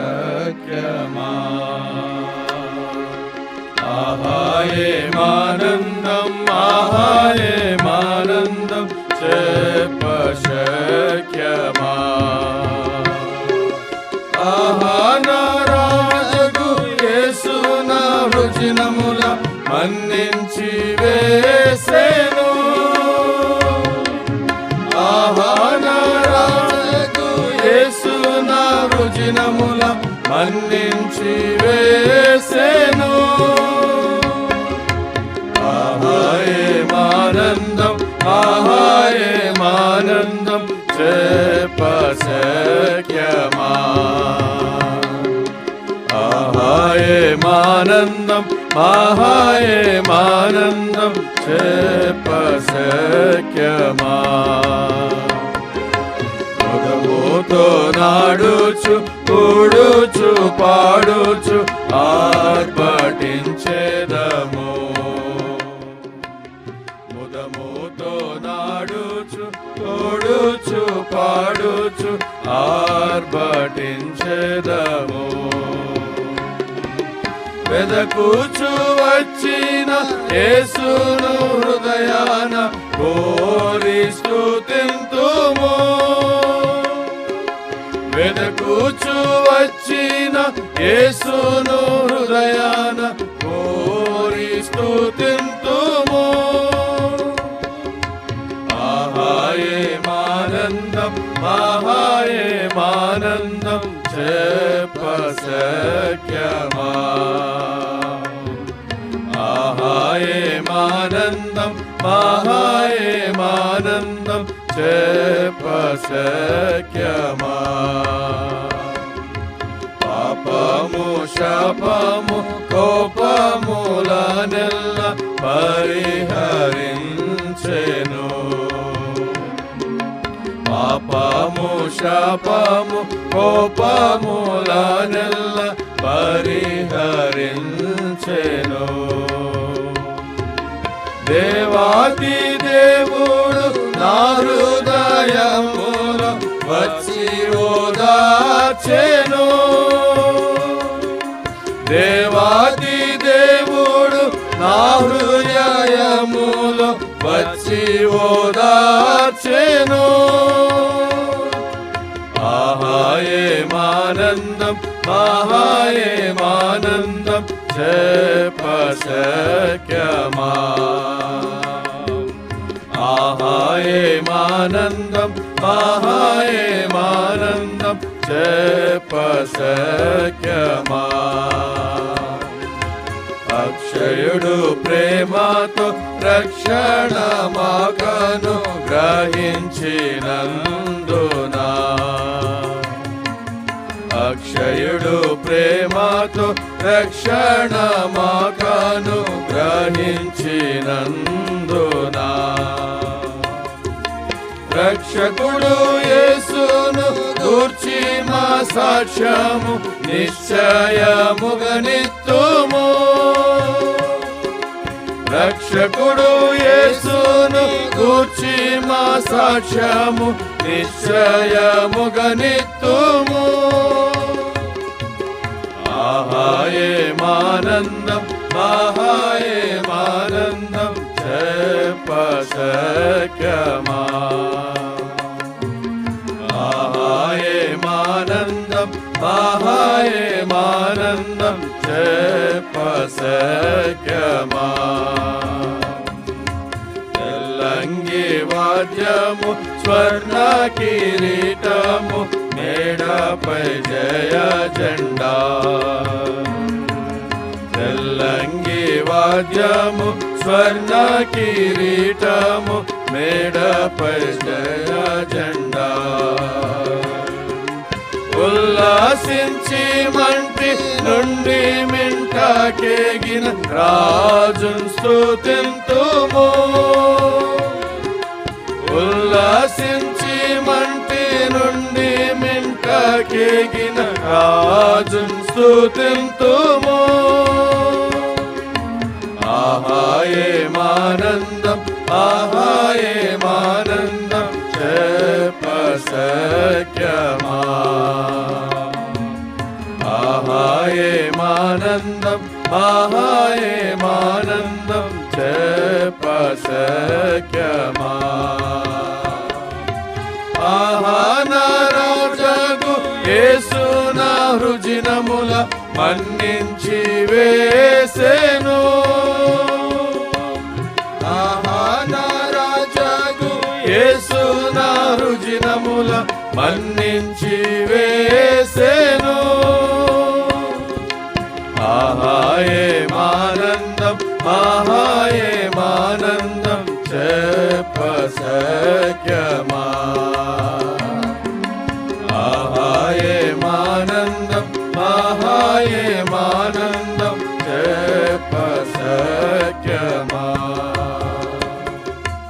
ഷഡ്ഭശക്യമാ ആഹായേ മാനന്ദം ആഹായേ മാനന്ദം ക്ഷേപശക്യമാ ആഹാനാരാജു യേസുനാമൃജിനമുല മന്നിൻ ശിവേ నా రుచినముల మన్నించి వేసేను ఆహాయేమానందం ఆహాయేమానందం చెప్పశక్యమా ఆహాయేమానందం ఆహాయేమానందం చెప్పశక్యమా ప్రభుతో నాడుచు కూడుచు పాడుచు ఆర్పటించేదము. ముదముతో నాడుచు కూడుచు పాడుచు ఆర్భటించేదము వెదకూచు వచ్చిన యేసును హృదయాన కోరిస్తూ తింతుము వెదకుచు వచ్చిన యేసును హృదయాన కోరిస్తూ తింతుము ఆహాయేమానందం ఆహాయేమానందం చెప్పశక్యమా ఆహాయేమానందం ఆహాయేమానందం చెప్పశక్యమా పాపము కోపముల నెల్ల పరిహరించెను. పాపము శాపము కోపముల నెల్ల పరిహరించెను. దేవాది దేవుడు నా వచ్చి ఓదాచెను. దేవాది దేవుడు నా హృదయములో వచ్చి ఓదాచెను ఆహాయేమానందం ఆహాయేమానందం చెప్పశక్యమా ఆహాయేమానందం ఆహాయేమానందం చెప్పశక్యమా అక్షయుడు ప్రేమతో రక్షణ మాకను గ్రహించినందునా. అక్షయుడు ప్రేమతో రక్షణ మాకను గ్రహించినందునా. రక్షకుడు యేసును గూర్చి మా సాక్ష్యము నిశ్చయముగనిత్తుము రక్షకుడు యేసును గూర్చి మా సాక్ష్యము నిశ్చయముగనిత్తుము ఆహాయేమానందం ఆహాయేమానందం చెప్పశక్యమా ఆహాయేమానందం ఆహాయేమానందం చెప్పశక్యమా తెల్లంగి వాద్యము స్వర్ణ కిరీటము మేడపై జయ జెండా. తెల్లంగి వాద్యము స్వర్ణ కిరీటము మేడపై జయ జెండా. ఉల్లాసించి మంటి నుండి మింటాకేగిన రాజున్ స్థుతింతుము ఉల్లాసించి మంటి నుండి మింటాకేగిన రాజున్ స్థుతింతుము స్తుతింతుము ఆహాయేమానందం ఆహాయేమానందం చెప్పసక్యమా మహాయేమానందం చెప్పసఖ్యమా ఆహానారాజగు యేసు నా హృజినముల మన్నించి వేసెను ఆహానారాజగు యేసు నా హృజినముల మన్నించి వే